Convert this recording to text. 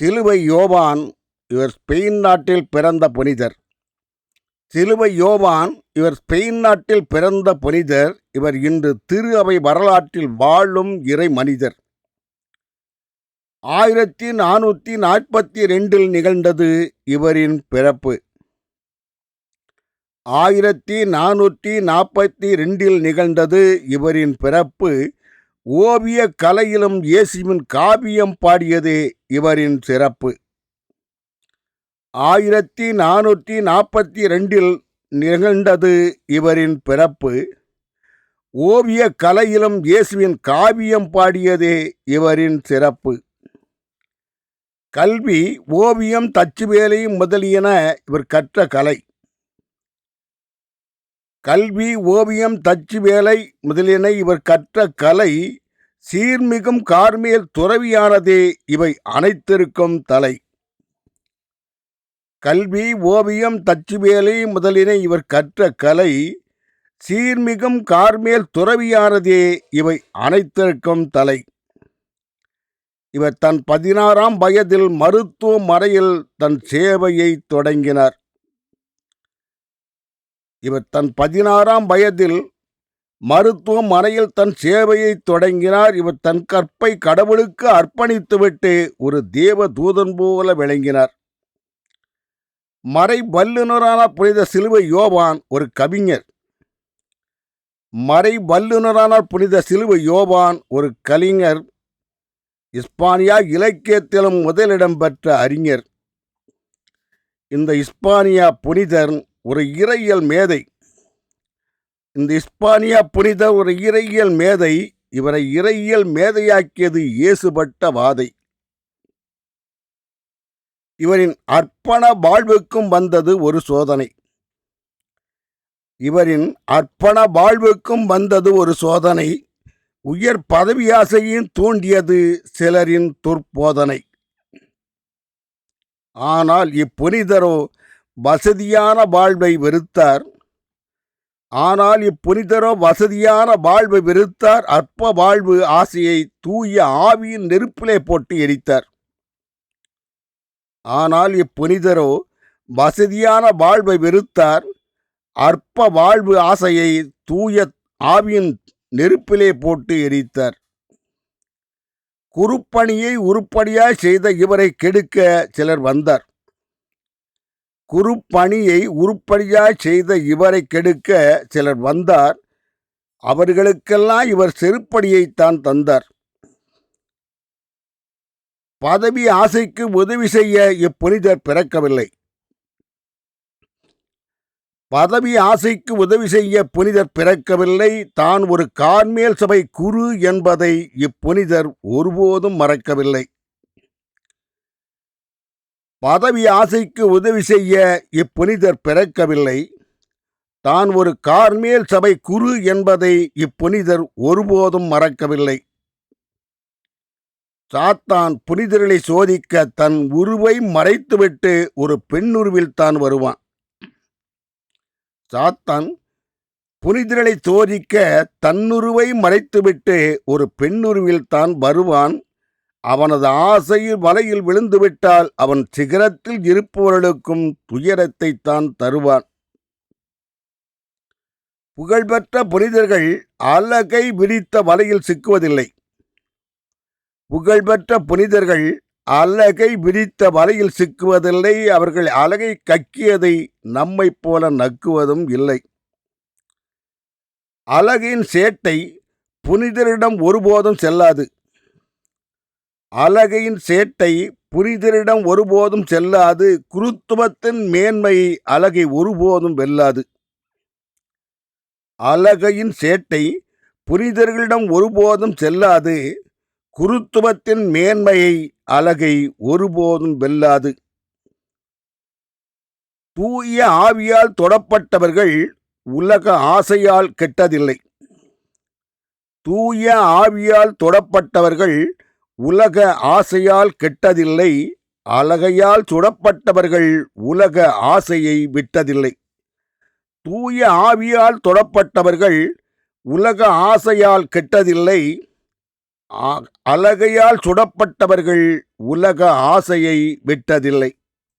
சிலுவை யோவான் இவர் ஸ்பெயின் நாட்டில் பிறந்த புனிதர். சிலுவை யோவான் இவர் ஸ்பெயின் நாட்டில் பிறந்த புனிதர். இவர் இன்று திரு அவை வரலாற்றில் வாழும் இறை மனிதர். ஆயிரத்தி நானூற்றி நாற்பத்தி ரெண்டில் நிகழ்ந்தது இவரின் பிறப்பு. ஆயிரத்தி நானூற்றி நாற்பத்தி ரெண்டில் நிகழ்ந்தது இவரின் பிறப்பு. ஓவிய கலையிலும் இயேசுவின் காவியம் பாடியதே இவரின் சிறப்பு. ஆயிரத்தி நானூற்றி நாற்பத்தி ரெண்டில் நிகழ்ந்தது இவரின் பிறப்பு. ஓவிய கலையிலும் இயேசுவின் காவியம் பாடியதே இவரின் சிறப்பு. கல்வி ஓவியம் தச்சு வேலை முதலியன இவர் கற்ற கலை. கல்வி ஓவியம் தச்சு வேலை முதலியன இவர் கற்ற கலை சீர்மிகும் கார்மேல் துறவியானதே இவை அனைத்திற்கும் தலை. கல்வி ஓவியம் தச்சு வேலை முதலின இவர் கற்ற கலை சீர்மிகும் கார்மேல் துறவியானதே இவை அனைத்திற்கும் தலை. இவர் தன் பதினாறாம் வயதில் மருத்துவமனையில் தன் சேவையை தொடங்கினார். இவர் தன் பதினாறாம் வயதில் மருத்துவமனையில் தன் சேவையை தொடங்கினார். இவர் தன் கற்பை கடவுளுக்கு அர்ப்பணித்துவிட்டு ஒரு தேவ தூதன் போல விளங்கினார். மறை வல்லுநரான புனித சிலுவை யோவான் ஒரு கவிஞர். மறை வல்லுநரான புனித சிலுவை யோவான் ஒரு கலிஞர். இஸ்பானியா இலக்கியத்திலும் முதலிடம் பெற்ற அறிஞர். இந்த இஸ்பானியா புனிதர் ஒரு இறையியல் மேதை. இந்த இஸ்பானியா புனிதர் ஒரு இறையியல் மேதை இவரை இறையியல் மேதையாக்கியது இயேசுபட்ட வாதை. இவரின் அர்ப்பண வாழ்வுக்கும் வந்தது ஒரு சோதனை. இவரின் அர்ப்பண வாழ்வுக்கும் வந்தது ஒரு சோதனை. உயர் பதவியாசையும் தூண்டியது சிலரின் துர்போதனை. ஆனால் இப்புனிதரோ வசதியான வாழ்வை வெறுத்தார். ஆனால் இப்புனிதரோ வசதியான வாழ்வை வெறுத்தார். அற்ப வாழ்வு ஆசையை தூய ஆவியின் நெருப்பிலே போட்டு எரித்தார். ஆனால் இப்புனிதரோ வசதியான வாழ்வை வெறுத்தார். அற்ப வாழ்வு ஆசையை தூய ஆவியின் நெருப்பிலே போட்டு எரித்தார். குறுப்பணியை உருப்படியாய் செய்த இவரை கெடுக்க சிலர் வந்தார். குறுப்பணியை உருப்படியாய் செய்த இவரை கெடுக்க சிலர் வந்தார். அவர்களுக்கெல்லாம் இவர் செருப்படியைத்தான் தந்தார். பதவி ஆசைக்கு உதவி செய்ய இப்புனிதர் பிறக்கவில்லை. பதவி ஆசைக்கு உதவி செய்ய புனிதர் பிறக்கவில்லை. தான் ஒரு கார்மேல் சபை குரு என்பதை இப்புனிதர் ஒருபோதும் மறக்கவில்லை. பதவி ஆசைக்கு உதவி செய்ய இப்புனிதர் பிறக்கவில்லை. தான் ஒரு கார்மேல் சபை குரு என்பதை இப்புனிதர் ஒருபோதும் மறக்கவில்லை. சாத்தான் புனிதர்களை சோதிக்க தன் உருவை மறைத்துவிட்டு ஒரு பெண்ணுருவில் தான் வருவான். சாத்தான் புனிதர்களை சோதிக்க தன்னுருவை மறைத்துவிட்டு ஒரு பெண்ணுருவில் தான் வருவான். அவனது ஆசையில் வலையில் விழுந்துவிட்டால் அவன் சிகரத்தில் இருப்பவர்களுக்கும் துயரத்தை தான் தருவான். புகழ்பெற்ற புனிதர்கள் அலகை விரித்த வலையில் சிக்குவதில்லை. புகழ்பெற்ற புனிதர்கள் அலகை விரித்த வலையில் சிக்குவதில்லை. அவர்கள் அலகை கக்கியதை நம்மைப் போல நக்குவதும் இல்லை. அழகின் சேட்டை புனிதரிடம் ஒருபோதும் செல்லாது. அழகையின் சேட்டை புரிதலிடம் ஒருபோதும் செல்லாது குருத்துவத்தின் மேன்மை அழகை ஒருபோதும் வெல்லாது. அழகையின் சேட்டை புரிதர்களிடம் ஒருபோதும் செல்லாது குருத்துவத்தின் மேன்மையை அழகை ஒருபோதும் வெல்லாது. தூய ஆவியால் தொடப்பட்டவர்கள் உலக ஆசையால் கெட்டதில்லை. தூய ஆவியால் தொடப்பட்டவர்கள் உலக ஆசையால் கெட்டதில்லை அழகையால் சுடப்பட்டவர்கள் உலக ஆசையை விட்டதில்லை. தூய ஆவியால் தொடப்பட்டவர்கள் உலக ஆசையால் கெட்டதில்லை அழகையால் அலகையால் சுடப்பட்டவர்கள் உலக ஆசையை விட்டதில்லை.